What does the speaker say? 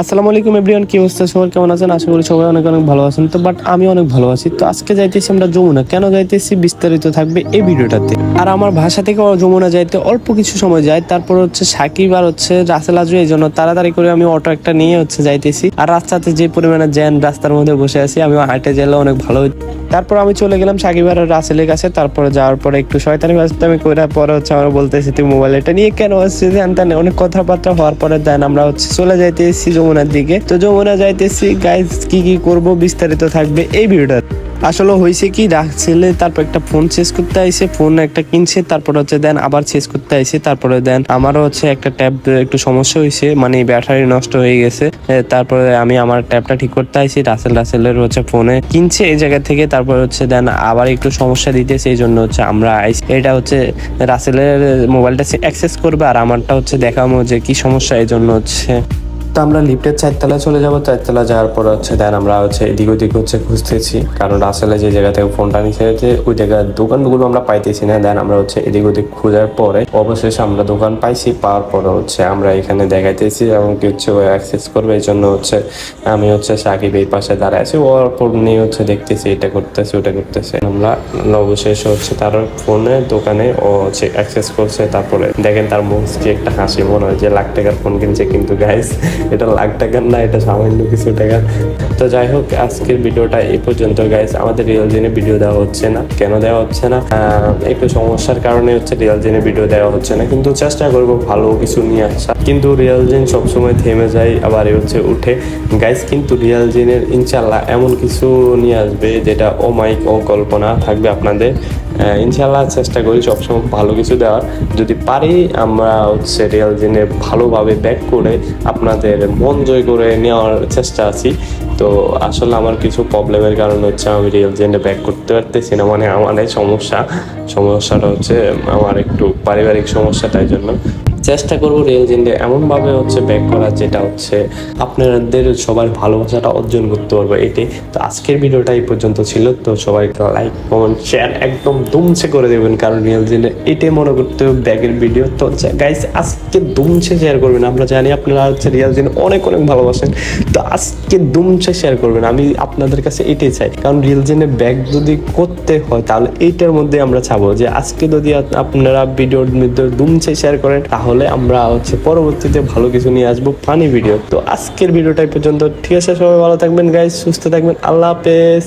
আসসালামু আলাইকুম এভরিওয়ান, কি অবস্থা? সবাই কেমন আছেন? আশা করি সবাই অনেক অনেক ভালো আছেন। তো বাট আমি অনেক ভালো আছি। তো, আজকে যাইতেছি আমরা যমুনা। কেন যাইতেছি? বিস্তারিত থাকবে এই ভিডিওটাতে। আর আমার ভাষা থেকে যমুনা যাইতে অল্প কিছু সময় যায়। তারপর হচ্ছে সাকিব আর হচ্ছে রাসেল আজু এই জন্য তাড়াতাড়ি করে আমি অটো একটা নিয়ে হচ্ছে যাইতেছি। আর রাস্তাতে যে পরিমাণে জ্যান রাস্তার মধ্যে বসে আছি, আমি হাঁটে গেলে অনেক ভালো। তারপর আমি চলে গেলাম সাকিব আর রাসেলের কাছে। তারপরে যাওয়ার পরে একটু শয়তানি আমি কইরা পরে হচ্ছে আমরা বলতেছি, তুই মোবাইল এটা নিয়ে কেন আসছিস? অনেক কথাবার্তা হওয়ার পরে দেন আমরা হচ্ছে চলে যাইতেছি যমুনার দিকে। তো যমুনা যাইতেছি। গাইজ কি কি করব বিস্তারিত থাকবে এই ভিডিওটা। আসলে হয়েছে কি রাখছিলে তারপর একটা ফোন চেঞ্জ করতে আইসে ফোন একটা কিনছে, তারপর হচ্ছে দেন আবার চেঞ্জ করতে আইসে তারপরে দেন আমারও হচ্ছে একটা ট্যাব একটু সমস্যা হয়েছে মানে ব্যাটারি নষ্ট হয়ে গেছে। তারপরে আমি আমার ট্যাবটা ঠিক করতে আইসি রাসেল রাসেলের হচ্ছে ফোনে কিনছে এই জায়গা থেকে, তারপর হচ্ছে দেন আবার একটু সমস্যা দিতেছে, এই জন্য হচ্ছে আমরা আইসি এটা হচ্ছে রাসেলের মোবাইলটা অ্যাক্সেস করবে, আর আমারটা হচ্ছে দেখাবো যে কি সমস্যা, এই জন্য হচ্ছে তো আমরা লিফটের চারতলায় চলে যাব, চারতলা যাওয়ার পর হচ্ছে দেন আমরা হচ্ছে এদিক ওদিক হচ্ছে খুঁজতেছি। কারণ আসলে যে জায়গা থেকে ফোনটা নিচে যে ওই জায়গার দোকানগুলো আমরা পাইতেছি না। দেন আমরা হচ্ছে এদিক ওদিক খোঁজার পরে অবশেষে আমরা দোকান পাইছি, পাওয়ার পরে হচ্ছে আমরা এখানে দেখাইতেছি এবং কি হচ্ছে ও অ্যাক্সেস করবে। এই জন্য হচ্ছে আমি হচ্ছে সাকিব এই পাশে দাঁড়ায় আছি। ওর পর নিয়ে হচ্ছে দেখতেছি, এটা করতেছে, ওটা করতেছে। আমরা অবশেষে হচ্ছে তার ফোনে, দোকানে ও হচ্ছে অ্যাক্সেস করছে। তারপরে দেখেন তার মুখ একটা হাসি মনে হয় যে, লাখ টাকার ফোন কিনছে কিন্তু গাইস এটা লাখ টাকার না, এটা সামান্য কিছু টাকা তো যাই হোক, আজকের ভিডিওটা এই পর্যন্ত গাইস আমাদের রিয়েল জেনে ভিডিও দেওয়া হচ্ছে না। কেন দেওয়া হচ্ছে না? একটু সমস্যার কারণে হচ্ছে রিয়েল জেনে ভিডিও দেওয়া হচ্ছে না। কিন্তু চেষ্টা করব ভালো কিছু নিয়ে আসা কিন্তু রিয়েল জেন সবসময় থেমে যায়, আবার এ হচ্ছে উঠে। গাইস কিন্তু রিয়েল জেনের ইনশাল্লাহ এমন কিছু নিয়ে আসবে যেটা অমায়িক ও কল্পনা থাকবে আপনাদের। ইনশাল্লাহ চেষ্টা করি সবসময় ভালো কিছু দেওয়ার। যদি পারি, আমরা হচ্ছে রিয়েল জেনে ভালোভাবে ব্যাক করে আপনাদের মন জয় করে নেওয়ার চেষ্টা আছি। তো আসলে আমার কিছু প্রবলেমের কারণ হচ্ছে আমি রিয়েল জেন্ডে ব্যাক করতে পারতেছি না মানে আমার সমস্যা। সমস্যাটা হচ্ছে আমার একটু পারিবারিক সমস্যা তাই জন্য। চেষ্টা করব রিয়েল জেন্ডে এমনভাবে হচ্ছে ব্যাক করা যেটা হচ্ছে আপনাদের সবার ভালোবাসাটা অর্জন করতে পারব এটাই তো আজকের ভিডিওটা এই পর্যন্ত ছিল। তো সবাই লাইক কমেন্ট শেয়ার একদম দুমছে করে দেবেন, কারণ রিয়েল জেন্ডে এটাই মনে করতে হবে ব্যাগের ভিডিও তো গাইস আজকে দুমছে শেয়ার করবেন। আমরা জানি আপনারা হচ্ছে রিয়েল জেন্ডে অনেক অনেক ভালোবাসেন। তো আজকে দুমছে শেয়ার করবেন। আমি আপনাদের কাছে এটাই চাই। কারণ রিয়েল জেনে ব্যাগ যদি করতে হয়, তাহলে এইটার মধ্যে আমরা চাবো যে আজকে যদি আপনারা ভিডিওর মধ্যে দুমছে শেয়ার করেন তাহলে আমরা হচ্ছে পরবর্তীতে ভালো কিছু নিয়ে আসব ফানি ভিডিও তো আজকের ভিডিওটাই পর্যন্ত। ঠিক আছে, সবাই ভালো থাকবেন গাইজ সুস্থ থাকবেন। আল্লাহ হাফেজ।